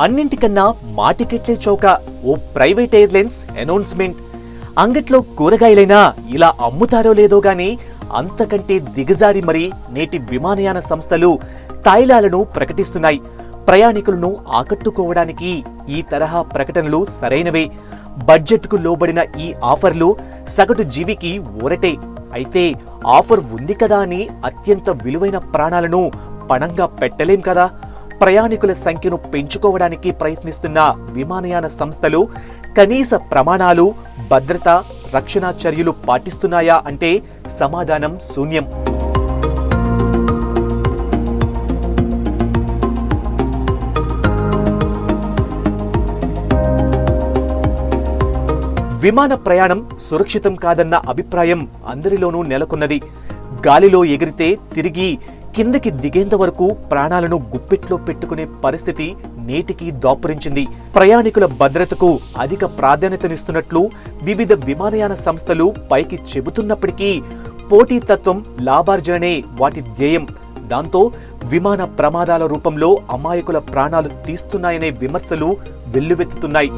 అన్నింటికన్నా మాటికెట్లే చౌక. ఓ ప్రైవేట్ ఎయిర్లైన్స్ అనౌన్స్మెంట్. అంగట్లో కూరగాయలైనా ఇలా అమ్ముతారో లేదో గాని అంతకంటే దిగజారి మరి నేటి విమానయాన సంస్థలు తైలాలను ప్రకటిస్తున్నాయి. ప్రయాణికులను ఆకట్టుకోవడానికి ఈ తరహా ప్రకటనలు సరైనవే. బడ్జెట్కు లోబడిన ఈ ఆఫర్లు సగటు జీవికి ఊరటే. అయితే ఆఫర్ ఉంది కదా అని అత్యంత విలువైన ప్రాణాలను పణంగా పెట్టలేం కదా? ప్రయాణికుల సంఖ్యను పెంచుకోవడానికి ప్రయత్నిస్తున్న విమానయాన సంస్థలు కనీస ప్రమాణాలు భద్రత రక్షణ చర్యలు పాటిస్తున్నాయా అంటే సమాధానం శూన్యం. విమాన ప్రయాణం సురక్షితం కాదన్న అభిప్రాయం అందరిలోనూ నెలకొన్నది. గాలిలో ఎగిరితే తిరిగి కిందకి దిగేంత వరకు ప్రాణాలను గుప్పిట్లో పెట్టుకునే పరిస్థితి నేటికి దాపురించింది. ప్రయాణికుల భద్రతకు అధిక ప్రాధాన్యతనిస్తున్నట్లు వివిధ విమానయాన సంస్థలు పైకి చెబుతున్నప్పటికీ పోటీతత్వం లాభార్జననే వాటి ధ్యేయం. దాంతో విమాన ప్రమాదాల రూపంలో అమాయకుల ప్రాణాలు తీస్తున్నాయనే విమర్శలు వెల్లువెత్తుతున్నాయి.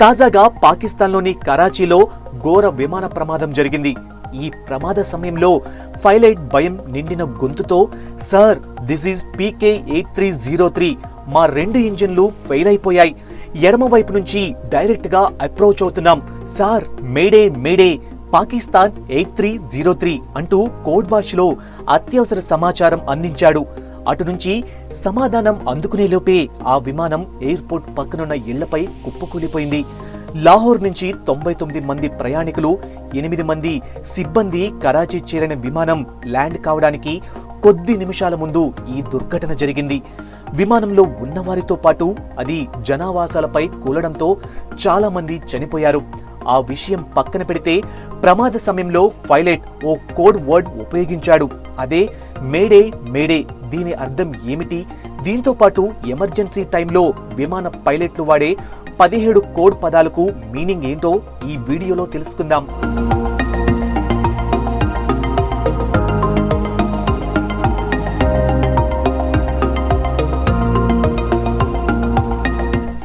తాజాగా పాకిస్తాన్లోని కరాచీలో ఘోర విమాన ప్రమాదం జరిగింది. ఈ ప్రమాద సమయంలో పైలట్ భయం నిండిన గొంతుతో sir this is PK eight three zero three. మా రెండు ఇంజిన్లు ఫెయిల్ అయిపోయాయి. ఎడమ వైపు నుంచి డైరెక్ట్గా అప్రోచ్ అవుతున్నాం. Sir mayday mayday. Pakistan eight three zero three అంటూ కోడ్ భాషలో అత్యవసర సమాచారం అందించాడు. అటు నుంచి సమాధానం అందుకునేలోపే ఆ విమానం ఎయిర్పోర్ట్ పక్కనున్న ఇళ్ళపై కుప్పకూలిపోయింది. లాహోర్ నుంచి తొంభై తొమ్మిది మంది ప్రయాణికులు ఎనిమిది మంది సిబ్బంది కరాచీ చేరిన విమానం ల్యాండ్ కావడానికి కొద్ది నిమిషాల ముందు ఈ దుర్ఘటన జరిగింది. విమానంలో ఉన్నవారితో పాటు అది జనావాసాలపై కూలడంతో చాలామంది చనిపోయారు. ఆ విషయం పక్కన పెడితే ప్రమాద సమయంలో పైలట్ ఓ కోడ్ వర్డ్ ఉపయోగించాడు. అదే మేడే మేడే. దీని అర్థం ఏమిటి? దీంతో పాటు ఎమర్జెన్సీ టైంలో విమాన పైలట్లు వాడే పదిహేడు కోడ్ పదాలకు మీనింగ్ ఏంటో ఈ వీడియోలో తెలుసుకుందాం.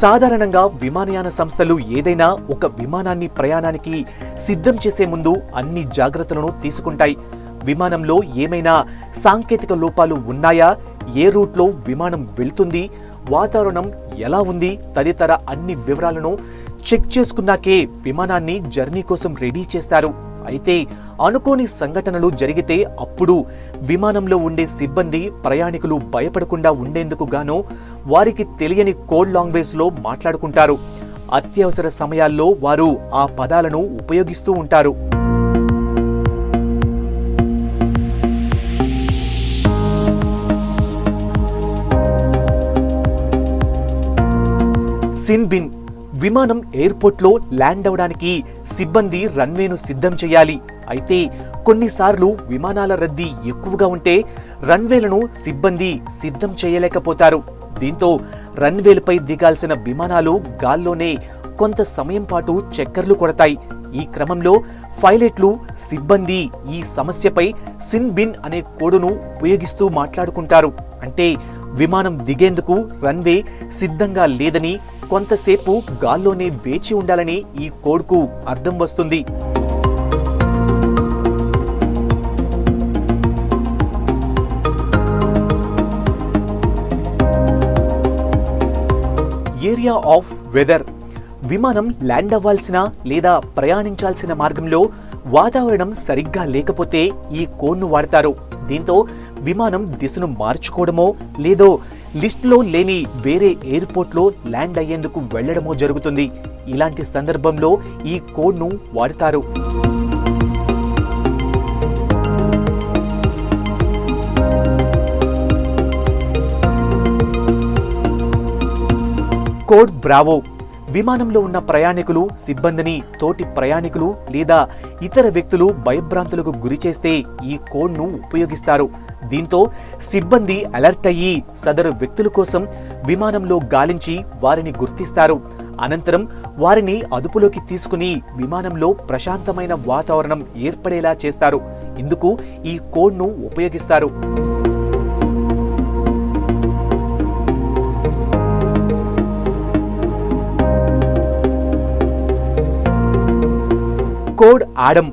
సాధారణంగా విమానయాన సంస్థలు ఏదైనా ఒక విమానాన్ని ప్రయాణానికి సిద్ధం చేసే ముందు అన్ని జాగ్రత్తలను తీసుకుంటాయి. విమానంలో ఏమైనా సాంకేతిక లోపాలు ఉన్నాయా? ఏ రూట్లో విమానం వెళ్తుంది? వాతావరణం ఎలా ఉంది? తదితర అన్ని వివరాలను చెక్ చేసుకున్నాకే విమానాన్ని జర్నీ కోసం రెడీ చేస్తారు. అయితే అనుకోని సంఘటనలు జరిగితే అప్పుడు విమానంలో ఉండే సిబ్బంది ప్రయాణికులు భయపడకుండా ఉండేందుకు గాను వారికి తెలియని కోడ్ లాంగ్వేజ్లో మాట్లాడుకుంటారు. అత్యవసర సమయాల్లో వారు ఆ పదాలను ఉపయోగిస్తూ ఉంటారు. సిన్బిన్ విమానం ఎయిర్పోర్ట్లో ల్యాండ్ అవడానికి సిబ్బంది రన్వేను సిద్ధం చేయాలి. అయితే కొన్నిసార్లు విమానాల రద్దీ ఎక్కువగా ఉంటే రన్వేలను సిబ్బంది సిద్ధం చేయలేకపోతారు. దీంతో రన్వేలపై దిగాల్సిన విమానాలు గాల్లోనే కొంత సమయం పాటు చక్కర్లు కొడతాయి. ఈ క్రమంలో పైలట్లు సిబ్బంది ఈ సమస్యపై సిన్ బిన్ అనే కోడును ఉపయోగిస్తూ మాట్లాడుకుంటారు. అంటే విమానం దిగేందుకు రన్వే సిద్ధంగా లేదని కొంతసేపు గాల్లోనే వేచి ఉండాలని ఈ కోడ్కు అర్థం వస్తుంది. Area of weather. విమానం ల్యాండ్ అవ్వాల్సిన లేదా ప్రయాణించాల్సిన మార్గంలో వాతావరణం సరిగ్గా లేకపోతే ఈ కోడ్ను వాడతారు. దీంతో విమానం దిశను మార్చుకోవడమో లేదో లిస్టులో లేని వేరే ఎయిర్పోర్ట్లో ల్యాండ్ అయ్యేందుకు వెళ్ళడమో జరుగుతుంది. ఇలాంటి సందర్భంలో ఈ కోడ్ను వాడతారు. కోడ్ బ్రావో విమానంలో ఉన్న ప్రయాణికులు సిబ్బందిని తోటి ప్రయాణికులు లేదా ఇతర వ్యక్తులు భయభ్రాంతులకు గురి చేస్తే ఈ కోడ్ను ఉపయోగిస్తారు. దీంతో సిబ్బంది అలర్ట్ అయ్యి సదరు వ్యక్తుల కోసం విమానంలో గాలించి వారిని గుర్తిస్తారు. అనంతరం వారిని అదుపులోకి తీసుకుని విమానంలో ప్రశాంతమైన వాతావరణం ఏర్పడేలా చేస్తారు. ఇందుకు ఈ కోడ్ను ఉపయోగిస్తారు. కోడ్ ఆడం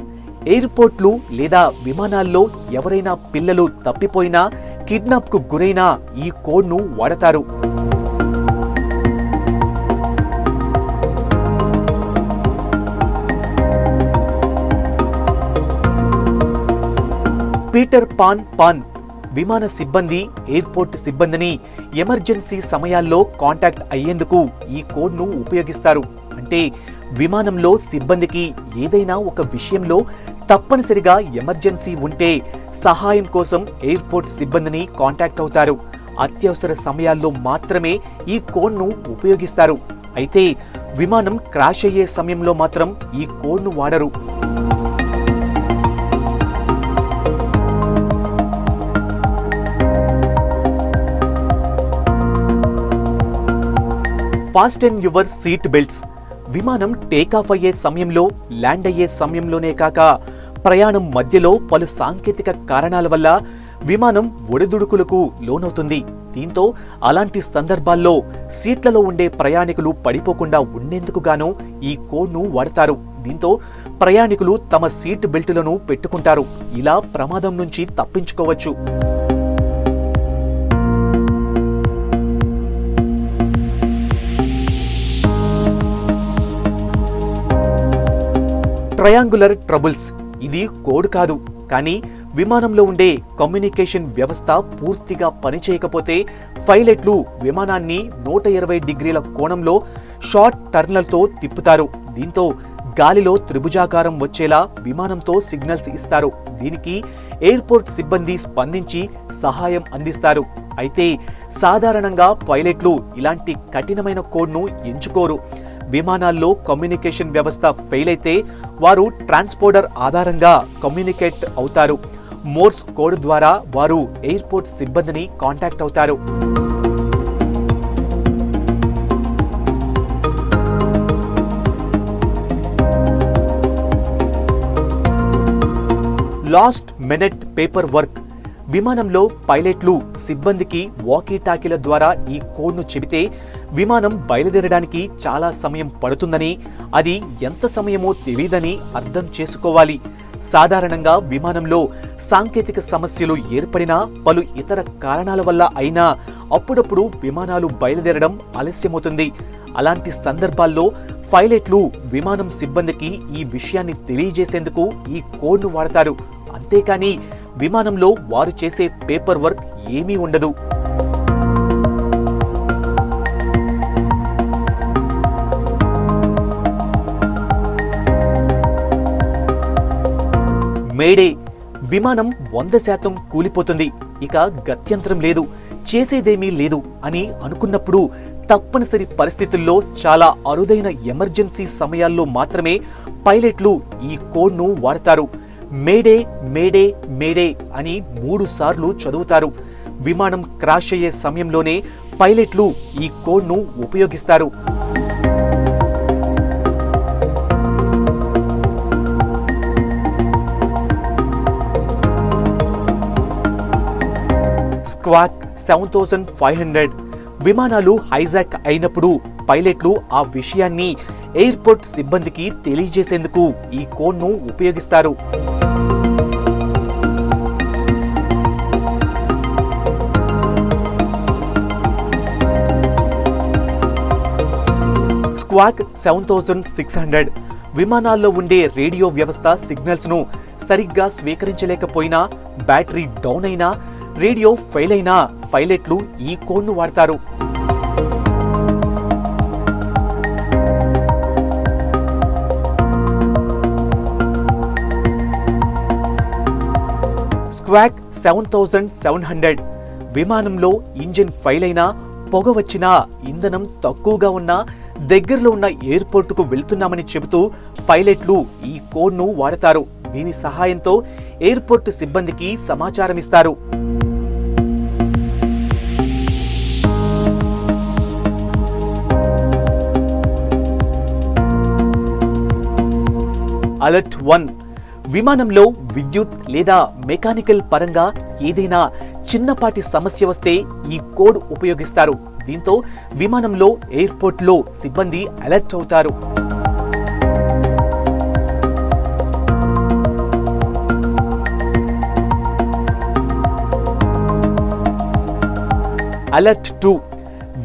ఎయిర్పోర్ట్లు లేదా విమానాల్లో ఎవరైనా పిల్లలు తప్పిపోయినా కిడ్నాప్కు గురైనా ఈ కోడ్ను వాడతారు. పీటర్ పాన్ పాన్ విమాన సిబ్బంది ఎయిర్పోర్ట్ సిబ్బందిని ఎమర్జెన్సీ సమయాల్లో కాంటాక్ట్ అయ్యేందుకు ఈ కోడ్ను ఉపయోగిస్తారు. అంటే విమానంలో సిబ్బందికి ఏదైనా ఒక విషయంలో తప్పనిసరిగా ఎమర్జెన్సీ ఉంటే సహాయం కోసం ఎయిర్పోర్ట్ సిబ్బందిని కాంటాక్ట్ అవుతారు. అత్యవసర సమయాల్లో మాత్రమే ఈ కోడ్ను ఉపయోగిస్తారు. అయితే విమానం క్రాష్ అయ్యే సమయంలో మాత్రం ఈ కోడ్ను వాడరు. Fasten your seat belts విమానం టేకాఫ్ అయ్యే సమయంలో ల్యాండ్ అయ్యే సమయంలోనే కాక ప్రయాణం మధ్యలో పలు సాంకేతిక కారణాల వల్ల విమానం ఒడిదుడుకులకు లోనవుతుంది. దీంతో అలాంటి సందర్భాల్లో సీట్లలో ఉండే ప్రయాణికులు పడిపోకుండా ఉండేందుకు గాను ఈ కోడ్ను వాడతారు. దీంతో ప్రయాణికులు తమ సీట్ బెల్టులను పెట్టుకుంటారు. ఇలా ప్రమాదం నుంచి తప్పించుకోవచ్చు. Triangular troubles. ఇది కోడ్ కాదు. కానీ విమానంలో ఉండే కమ్యూనికేషన్ వ్యవస్థ పూర్తిగా పనిచేయకపోతే పైలట్లు విమానాన్ని నూట ఇరవై డిగ్రీల కోణంలో షార్ట్ టర్నల్తో తిప్పుతారు. దీంతో గాలిలో త్రిభుజాకారం వచ్చేలా విమానంతో సిగ్నల్స్ ఇస్తారు. దీనికి ఎయిర్పోర్ట్ సిబ్బంది స్పందించి సహాయం అందిస్తారు. అయితే సాధారణంగా పైలట్లు ఇలాంటి కఠినమైన కోడ్ను ఎంచుకోరు. విమానాల్లో కమ్యూనికేషన్ వ్యవస్థ ఫెయిల్ అయితే వారు ట్రాన్స్పోర్టర్ ఆధారంగా కమ్యూనికేట్ అవుతారు. మోర్స్ కోడ్ ద్వారా వారు ఎయిర్పోర్ట్ సిబ్బందిని కాంటాక్ట్ అవుతారు. లాస్ట్ మినిట్ పేపర్ వర్క్ విమానంలో పైలట్లు సిబ్బందికి వాకీ టాకీల ద్వారా ఈ కోడ్ను చెబితే విమానం బయలుదేరడానికి చాలా సమయం పడుతుందని అది ఎంత సమయమో తెలియదని అర్థం చేసుకోవాలి. సాధారణంగా విమానంలో సాంకేతిక సమస్యలు ఏర్పడినా పలు ఇతర కారణాల వల్ల అయినా అప్పుడప్పుడు విమానాలు బయలుదేరడం ఆలస్యమవుతుంది. అలాంటి సందర్భాల్లో పైలట్లు విమానం సిబ్బందికి ఈ విషయాన్ని తెలియజేసేందుకు ఈ కోడ్ను వాడతారు. అంతేకాని విమానంలో వారు చేసే పేపర్ వర్క్ ఏమీ ఉండదు. మేడే విమానం వంద శాతం కూలిపోతుంది. ఇక గత్యంతరం లేదు. చేసేదేమీ లేదు అని అనుకున్నప్పుడు తప్పనిసరి పరిస్థితుల్లో చాలా అరుదైన ఎమర్జెన్సీ సమయాల్లో మాత్రమే పైలట్లు ఈ కోడ్ను వాడతారు. మేడే మేడే మేడే అని మూడు సార్లు చదువుతారు. విమానం క్రాష్ అయ్యే సమయంలోనే పైలట్లు ఈ కోడ్ను ఉపయోగిస్తారు. Squawk seven thousand five hundred. విమానాలు హైజాక్ అయినప్పుడు పైలట్లు ఆ విషయాన్ని ఎయిర్పోర్ట్ సిబ్బందికి తెలియజేసేందుకు ఈ కోడ్ను ఉపయోగిస్తారు. Squawk seven thousand six hundred. విమానాల్లో ఉండే రేడియో వ్యవస్థ సిగ్నల్స్ను సరిగ్గా స్వీకరించలేకపోయినా బ్యాటరీ డౌన్ అయినా రేడియో ఫెయిల్ అయినా పైలట్లు ఈ కోడ్ను వాడతారు. Squawk seven thousand seven hundred. విమానంలో ఇంజిన్ ఫెయిల్ అయినా పొగ వచ్చినా ఇంధనం తక్కువగా ఉన్నా దగ్గరలో ఉన్న ఎయిర్పోర్టుకు వెళ్తున్నామని చెబుతూ పైలట్లు ఈ కోడ్ను వాడతారు. దీని సహాయంతో ఎయిర్పోర్టు సిబ్బందికి సమాచారం ఇస్తారు అలర్ట్ వన్. విమానంలో విద్యుత్ లేదా మెకానికల్ పరంగా ఏదైనా చిన్నపాటి సమస్య వస్తే ఈ కోడ్ ఉపయోగిస్తారు. దీంతో విమానంలో ఎయిర్పోర్ట్లో సిబ్బంది అలర్ట్ అవుతారు. Alert two.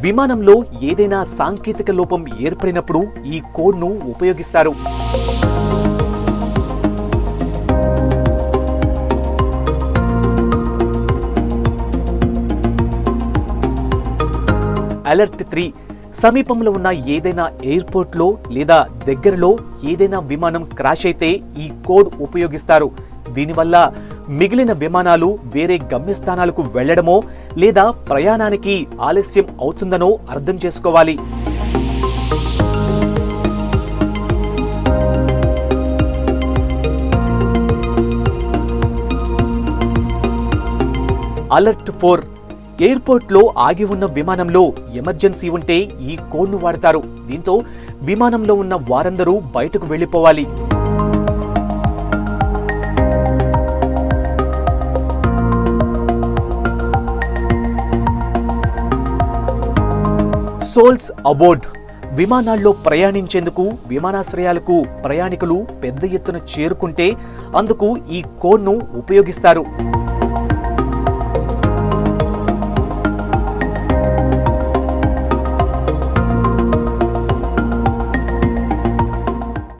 విమానంలో ఏదైనా సాంకేతిక లోపం ఏర్పడినప్పుడు ఈ కోడ్ను ఉపయోగిస్తారు. Alert three. సమీపంలో ఉన్న ఏదైనా ఎయిర్పోర్ట్లో లేదా దగ్గరలో ఏదైనా విమానం క్రాష్ అయితే ఈ కోడ్ ఉపయోగిస్తారు. దీనివల్ల మిగిలిన విమానాలు వేరే గమ్యస్థానాలకు వెళ్ళడమో లేదా ప్రయాణానికి ఆలస్యం అవుతుందనో అర్థం చేసుకోవాలి. Alert four. ఎయిర్పోర్ట్లో ఆగి ఉన్న విమానంలో ఎమర్జెన్సీ ఉంటే ఈ కోడ్ను వాడతారు. దీంతో విమానంలో ఉన్న వారందరూ బయటకు వెళ్ళిపోవాలి. సోల్స్ అబోర్డ్ విమానాల్లో ప్రయాణించేందుకు విమానాశ్రయాలకు ప్రయాణికులు పెద్ద ఎత్తున చేరుకుంటే అందుకు ఈ కోడ్ను ఉపయోగిస్తారు.